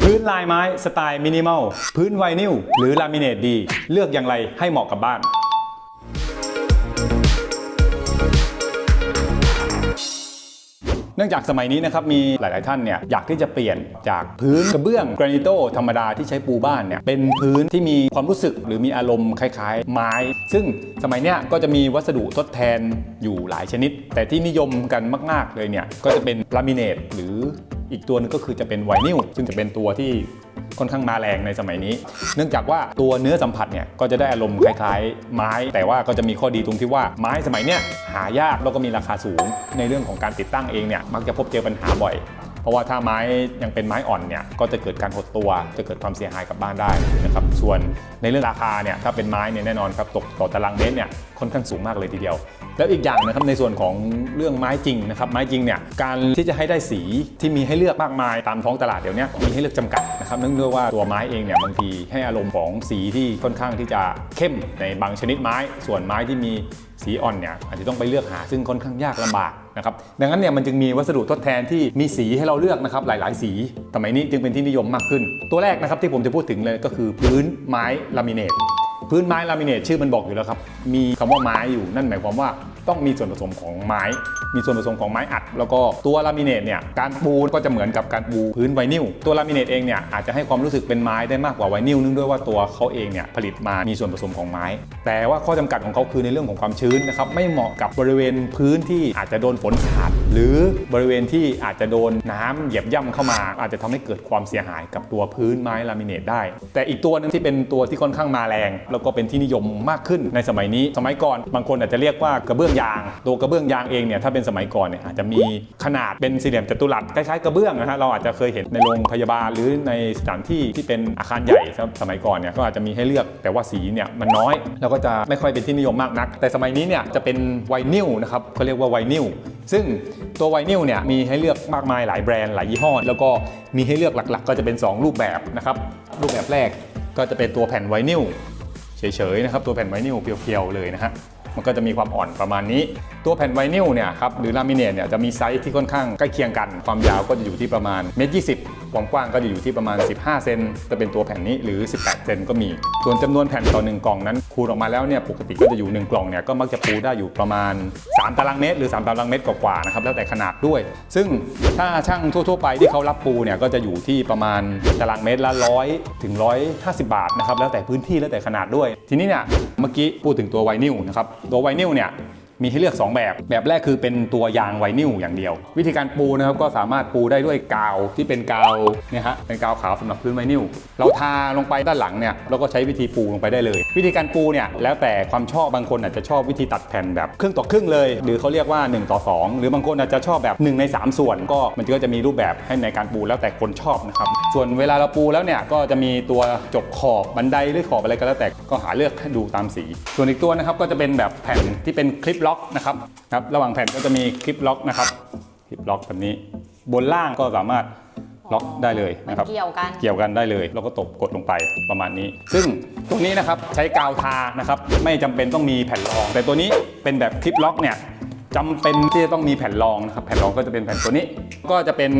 พื้นลายไม้สไตล์มินิมอล พื้นไวนิลหรือลามิเนตดี เลือกอย่างไรให้เหมาะกับบ้าน เนื่องจากสมัยนี้นะครับมีหลาย ๆ ท่านเนี่ยอยากที่จะเปลี่ยนจากพื้นกระเบื้องกร a นิโตธรรมดาที่ใช้ปูบ้านเนี่ยเป็นพื้นที่มีความรู้สึกหรือมีอารมณ์คล้าย ๆ ไม้ ซึ่งสมัยเนี้ยก็จะมีวัสดุทดแทนอยู่หลายชนิด แต่ที่นิยมกันมาก ๆ เลยเนี่ยก็จะเป็นลามิเนตหรือ อีกตัวหนึงก็คือจะเป็นไวนิลซึ่งจะเป็นตัวที่ค่อนข้างมาแรงในสมัยนี้ เนื่องจากว่าตัวเนื้อสัมผัสเนี่ยก็จะได้อารมณ์คล้ายๆ ไม้ แต่ว่าก็จะมีข้อดีตรงที่ว่าไม้สมัยเนี้ยหายากแล้วก็มีราคาสูง ในเรื่องของการติดตั้งเองเนี่ยมักจะพบเจอปัญหาบ่อย เพราะว่าถ้าไม้ยังเป็นไม้อ่อนเนี่ยก็จะเกิดการหดตัว จะเกิดความเสียหายกับบ้านได้นะครับส่วนในเรื่องราคาเนี่ยถ้าเป็นไม้เนี่ยแน่นอนครับตกต่อตารางเมตรเนี่ยค่อนข้างสูงมากเลยทีเดียว แล้วอีกอย่างนะครับในส่วนของเรื่องไม้จริงนะครับไม้จริงเนี่ยการที่จะให้ได้สีที่มีให้เลือกมากมายตามท้องตลาดเดี๋ยวนี้มีให้เลือกจำกัด นะครับเนื่องด้วยว่าตัวไม้เองเนี่ยบางทีให้อารมณ์ของสีที่ค่อนข้างที่จะเข้มในบางชนิดไม้ ส่วนไม้ที่มีสีอ่อนเนี่ยอาจจะต้องไปเลือกหาซึ่งค่อนข้างยากลำบากนะครับดังนั้นเนี่ยมันจึงมีวัสดุทดแทนที่มีสีให้เราเลือกนะครับหลายๆ สีสมัยนี้จึงเป็นที่นิยมมากขึ้น ตัวแรกนะครับที่ผมจะพูดถึงเลยก็คือพื้นไม้ลามิเนตพื้นไม้ลามิเนตชื่อมันบอกอยู่แล้วครับมีคำว่าไม้อยู่นั่นหมายความว่า ต้องมีส่วนผสมของไม้ มีส่วนผสมของไม้อัด แล้วก็ตัวลามิเนตเนี่ยการปูก็จะเหมือนกับการปูพื้นไวนิลตัวลามิเนตเองเนี่ยอาจจะให้ความรู้สึกเป็นไม้ได้มากกว่าไวนิลเนื่องด้วยว่าตัวเขาเองเนี่ยผลิตมามีส่วนผสมของไม้ แต่ว่าข้อจำกัดของเขาคือในเรื่องของความชื้นนะครับไม่เหมาะกับบริเวณพื้นที่อาจจะโดนฝนสาด หรือบริเวณที่อาจจะโดนน้ำเหยียบย่ำเข้ามา อาจจะทำให้เกิดความเสียหายกับตัวพื้นไม้ลามิเนตได้ แต่อีกตัวหนึงที่เป็นตัวที่ค่อนข้างมาแรง แล้วก็เป็นที่นิยมมากขึ้นในสมัยนี้ สมัยก่อนบางคนอาจจะเรียกว่ากระเบื้องยาง ตัวกระเบื้องยางเองเนี่ยถ้าเป็นสมัยก่อนเนี่ยอาจจะมีขนาดเป็นสี่เหลี่ยมจัตุรัสคล้ายๆกระเบื้องนะฮะเราอาจจะเคยเห็นในโรงพยาบาลหรือในสถานที่ที่เป็นอาคารใหญ่สมัยก่อนเนี่ยก็อาจจะมีให้เลือกแต่ว่าสีเนี่ยมันน้อยแล้วก็จะไม่ค่อยเป็นที่นิยมมากนัก แต่สมัยนี้เนี่ยจะเป็นไวนิลนะครับเขาเรียกว่าไวนิลซึ่งตัวไวนิลเนี่ยมีให้เลือกมากมายหลายแบรนด์หลายยี่ห้อ แล้วก็มีให้เลือกหลักๆ ก็จะเป็น 2 รูปแบบนะครับ รูปแบบแรกก็จะเป็นตัวแผ่นไวนิลเฉยๆนะครับ ตัวแผ่นไวนิลเพียวๆเลยนะฮะมันก็จะมีความอ่อนประมาณนี้ตัวแผ่นไวนิลเนี่ยครับหรือลามิเนตเนี่ยจะมีไซส์ที่ค่อนข้างใกล้เคียงกัน ความยาวก็จะอยู่ที่ประมาณเมตรยีความกว้างก็จะอยู่ที่ประมาณ 15 เซนจะเป็นตัวแผ่นนี้หรือ 18 เซนก็มี ส่วนจำนวนแผ่นต่อ 1 กล่องนั้น คูณออกมาแล้วเนี่ยปกติก็จะอยู่ 1 กล่องเนี่ยก็มักจะปูได้อยู่ประมาณ 3 ตารางเมตร หรือ 3 ตารางเมตรกว่าๆนะครับแล้วแต่ขนาดด้วย ซึ่งถ้าช่างทั่วๆไปที่เขารับปูเนี่ยก็จะอยู่ที่ประมาณตารางเมตรละ100ถึง150บาทนะครับแล้วแต่พื้นที่แล้วแต่ขนาดด้วย ทีนี้เนี่ยเมื่อกี้พูดถึงตัวไวนิลนะครับตัวไวนิลเนี่ย มีให้เลือก 2 แบบ แบบแรกคือเป็นตัวยางไวนิลอย่างเดียว วิธีการปูนะครับก็สามารถปูได้ด้วยกาวที่เป็นกาวเนี่ยฮะเป็นกาวขาวสำหรับพื้นไวนิลเราทาลงไปด้านหลังเนี่ยเราก็ใช้วิธีปูลงไปได้เลย วิธีการปูเนี่ยแล้วแต่ความชอบบางคนอาจจะชอบวิธีตัดแผ่นแบบครึ่งต่อครึ่งเลย หรือเขาเรียกว่า 1 ต่อ 2 หรือบางคนอาจจะชอบแบบ 1 ใน 3 ส่วนก็มันก็จะมีรูปแบบให้ในการปูแล้วแต่คนชอบนะครับส่วนเวลาเราปูแล้วเนี่ยก็จะมีตัวจบขอบบันไดหรือขอบอะไรก็แล้วแต่ก็หาเลือกดูตามสี ส่วนอีกตัวนะครับก็จะเป็นแบบแผ่นที่เป็นคลิปล็อกนะครับครับระหว่างแผ่นก็จะมีคลิปล็อกนะครับคลิปล็อกแบบนี้ บนล่างก็สามารถล็อกได้เลยนะครับเกี่ยวกันเกี่ยวกันได้เลย แล้วก็ตบกดลงไปประมาณนี้ ซึ่งตัวนี้นะครับใช้กาวทานะครับไม่จำเป็นต้องมีแผ่นรอง แต่ตัวนี้เป็นแบบคลิปล็อกเนี่ยจำเป็นที่จะต้องมีแผ่นรองนะครับแผ่นรองก็จะเป็นแผ่นตัวนี้ ก็จะเป็น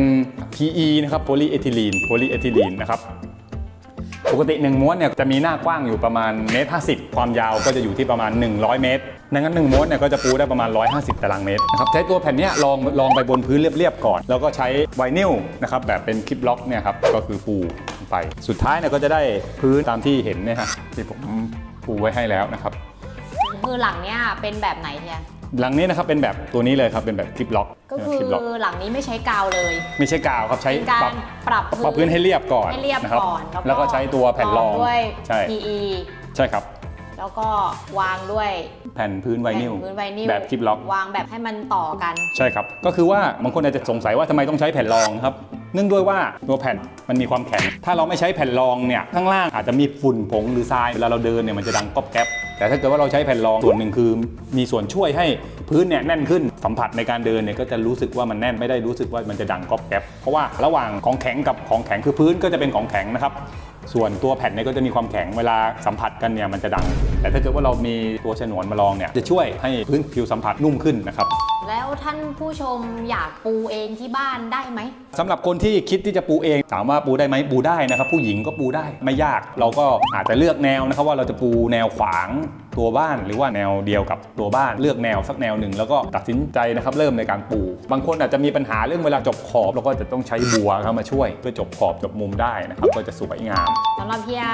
PE นะครับโพลีเอทิลีนโพลีเอทิลีนนะครับ ปกติ 1 ม้วนเนี่ยจะมีหน้ากว้างอยู่ประมาณเมตรห้ความยาวก็จะอยู่ที่ประมาณ 100 เมตรดังนั้น1ม้วนเนี่ยก็จะปูได้ประมาณ 150 ตารางเมตรนะครับใช้ตัวแผ่นเนี้ยลองลองไปบนพื้นเรียบๆก่อน แล้วก็ใช้ไวนิลนะครับแบบเป็นคลิปล็อกเนี่ยครับก็คือปูไป สุดท้ายเนี่ยก็จะได้พื้นตามที่เห็นเนี่ยฮะที่ผมปูไว้ให้แล้วนะครับคือหลังเนี้ยเป็นแบบไหนเทีย หลังนี้นะครับเป็นแบบตัวนี้เลยครับเป็นแบบคลิปล็อกก็คือคลิปล็อกหลังนี้ไม่ใช้กาวเลย ไม่ใช่กาวครับใช้เป็นการปรับปรับปรับพื้นให้เรียบก่อนให้เรียบนะครับก่อนแล้วก็ใช้ตัวแผ่นรองด้วยใช่ PE ใช่ครับแล้วก็วางด้วยแผ่นพื้นไวนิลแผ่นพื้นไวนิลแบบคลิปล็อก วางแบบให้มันต่อกัน ใช่ครับ ก็คือว่าบางคนอาจจะสงสัยว่าทำไมต้องใช้แผ่นรองครับ เนื่องด้วยว่าตัวแผ่นมันมีความแข็ง ถ้าเราไม่ใช้แผ่นรองเนี่ยข้างล่างอาจจะมีฝุ่นผงหรือทรายเวลาเราเดินเนี่ยมันจะดังก๊อบแก๊บแต่ถ้าเกิดว่าเราใช้แผ่นรองส่วนหนึ่งคือ มีส่วนช่วยให้พื้นเนี่ยแน่นขึ้นสัมผัสในการเดินเนี่ยก็จะรู้สึกว่ามันแน่นไม่ได้รู้สึกว่ามันจะดังก๊อบแก๊บเพราะว่าระหว่างของแข็งกับของแข็งคือพื้นก็จะเป็นของแข็งนะครับส่วนตัวแผ่นเนี่ยก็จะมีความแข็งเวลาสัมผัสกันเนี่ยมันจะดัง แต่ถ้าเกิดว่าเรามีตัวฉนวนมาลองเนี่ยจะช่วยให้พื้นผิวสัมผัสนุ่มขึ้นนะครับ แล้วท่านผู้ชมอยากปูเองที่บ้านได้ไหมสำหรับคนที่คิดที่จะปูเอง ถามว่าปูได้ไหมปูได้นะครับ ผู้หญิงก็ปูได้ไม่ยาก เราก็อาจจะเลือกแนวนะครับว่าเราจะปูแนวขวางตัวบ้านหรือว่าแนวเดียวกับตัวบ้านเลือกแนวสักแนวหนึ่งแล้วก็ตัดสินใจนะครับเริ่มในการปู บางคนอาจจะมีปัญหาเรื่องเวลาจบขอบเราก็จะต้องใช้บัวเข้ามาช่วย เพื่อจบขอบจบมุมได้นะครับก็จะสวยงามสำหรับเฮีย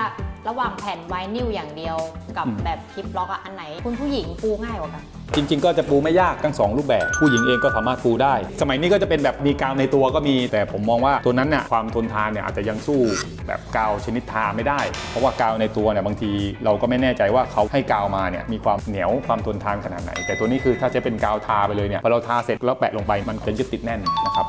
ระหว่างแผ่นไวนิลอย่างเดียว กับอืมแบบคลิปล็อกอะอันไหน คุณผู้หญิงปูง่ายกว่ากัน จริง ๆ ก็จะปูไม่ยากทั้งสองรูปแบบ ผู้หญิงเองก็สามารถปูได้ สมัยนี้ก็จะเป็นแบบมีกาวในตัวก็มี แต่ผมมองว่าตัวนั้นเนี่ยความทนทานเนี่ยอาจจะยังสู้แบบกาวชนิดทาไม่ได้ เพราะว่ากาวในตัวเนี่ยบางทีเราก็ไม่แน่ใจว่าเขาให้กาวมาเนี่ยมีความเหนียวความทนทานขนาดไหน แต่ตัวนี้คือถ้าจะเป็นกาวทาไปเลยเนี่ยพอเราทาเสร็จแล้วแปะลงไปมันจะยึดติดแน่นนะครับ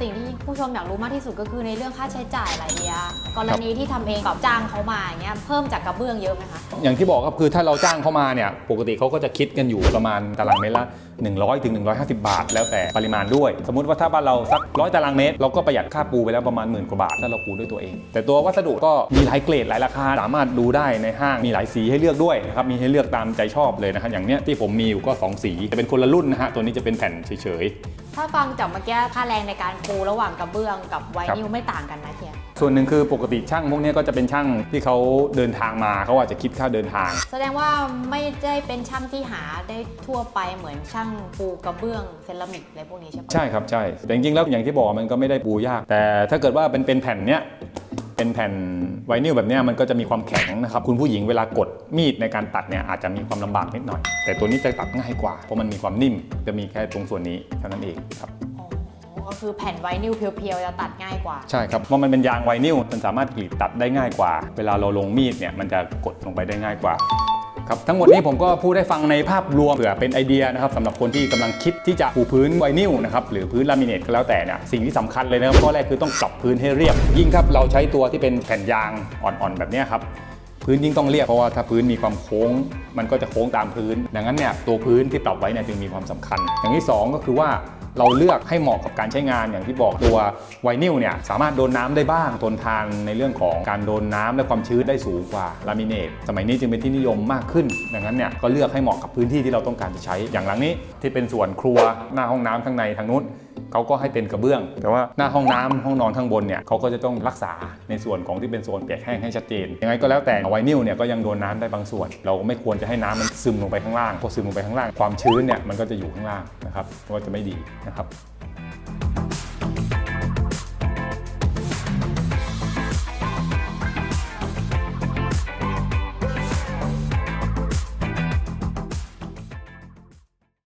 สิ่งที่ผู้ชมอยากรู้มากที่สุดก็คือในเรื่องค่าใช้จ่ายอะไรเฮียกรณีที่ทำเองกับจ้างเขามาอย่างเงี้ยเพิ่มจากกระเบื้องเยอะไหมคะ อย่างที่บอกครับคือถ้าเราจ้างเข้ามาเนี่ยปกติเขาก็จะคิดกันอยู่ประมาณตารางเมตรละ 100ถึง150 บาท แล้วแต่ปริมาณด้วย สมมุติว่าถ้าบ้านเราสักร้อยตารางเมตร เราก็ประหยัดค่าปูไปแล้วประมาณหมื่นกว่าบาทถ้าเราปูด้วยตัวเอง แต่ตัววัสดุก็มีหลายเกรดหลายราคาสามารถดูได้ในห้างมีหลายสีให้เลือกด้วยนะครับมีให้เลือกตามใจชอบเลยนะครับอย่างเนี้ยที่ผมมีอยู่ก็สองสีจะเป็นคนละรุ่นนะฮะตัวนี้จะเป็นแผ่นเฉยๆ ถ้าฟังจากเมื่อกี้ค่าแรงในการปูระหว่างกระเบื้องกับไวนิลไม่ต่างกันนะเฮีย ส่วนหนึ่งคือปกติช่างพวกเนี้ยก็จะเป็นช่างที่เขาเดินทางมาเขาอาจจะคิดค่าเดินทาง แสดงว่าไม่ได้เป็นช่างที่หาได้ทั่วไปเหมือนช่างปูกระเบื้องเซรามิกอะไรพวกนี้ใช่ปะใช่ครับใช่แต่จริงๆแล้วอย่างที่บอกมันก็ไม่ได้ปูยาก แต่ถ้าเกิดว่าเป็นเป็นแผ่นเนี้ย เป็นแผ่นไวนิลแบบเนี้ยมันก็จะมีความแข็งนะครับ คุณผู้หญิงเวลากดมีดในการตัดเนี่ยอาจจะมีความลำบากนิดหน่อย แต่ตัวนี้จะตัดง่ายกว่า เพราะมันมีความนิ่มจะมีแค่ตรงส่วนนี้เท่านั้นเองครับอ๋อก็คือแผ่นไวนิลเพียวๆจะตัดง่ายกว่า ใช่ครับเพราะมันเป็นยางไวนิลมันสามารถกรีดตัดได้ง่ายกว่า เวลาเราลงมีดเนี่ยมันจะกดลงไปได้ง่ายกว่า ครับทั้งหมดนี้ผมก็พูดได้ฟังในภาพรวมเผื่อเป็นไอเดียนะครับสำหรับคนที่กำลังคิดที่จะปูพื้นไวนิลนะครับหรือพื้นลามิเนตก็แล้วแต่เนี่ยสิ่งที่สำคัญเลยนะครับข้อแรกคือต้องปรับพื้นให้เรียบ ยิ่งครับเราใช้ตัวที่เป็นแผ่นยางอ่อนๆแบบนี้ครับพื้นยิ่งต้องเรียบเพราะว่าถ้าพื้นมีความโค้ง มันก็จะโค้งตามพื้น ดังนั้นเนี่ยตัวพื้นที่ปรับไว้เนี่ยจึงมีความสำคัญ อย่างที่สองก็คือว่า เราเลือกให้เหมาะกับการใช้งานอย่างที่บอกตัวไวนิลเนี่ยสามารถโดนน้ำได้บ้างทนทานในเรื่องของการโดนน้ำและความชื้นได้สูงกว่าลามิเนตสมัยนี้จึงเป็นที่นิยมมากขึ้น ดังนั้นเนี่ยก็เลือกให้เหมาะกับพื้นที่ที่เราต้องการจะใช้อย่างหลังนี้ที่เป็นส่วนครัวหน้าห้องน้ำข้างในทางนู้น เขาก็ให้เป็นกระเบื้อง แต่ว่าหน้าห้องน้ำห้องนอนข้างบนเนี่ยเขาก็จะต้องรักษาในส่วนของที่เป็นโซนเปียกแห้งให้ชัดเจนยังไงก็แล้วแต่ไวนิลเนี่ยก็ยังโดนน้ำได้บางส่วน เราไม่ควรจะให้น้ำมันซึมลงไปข้างล่างพอซึมลงไปข้างล่างความชื้นเนี่ยมันก็จะอยู่ข้างล่างนะครับก็จะไม่ดีนะครับ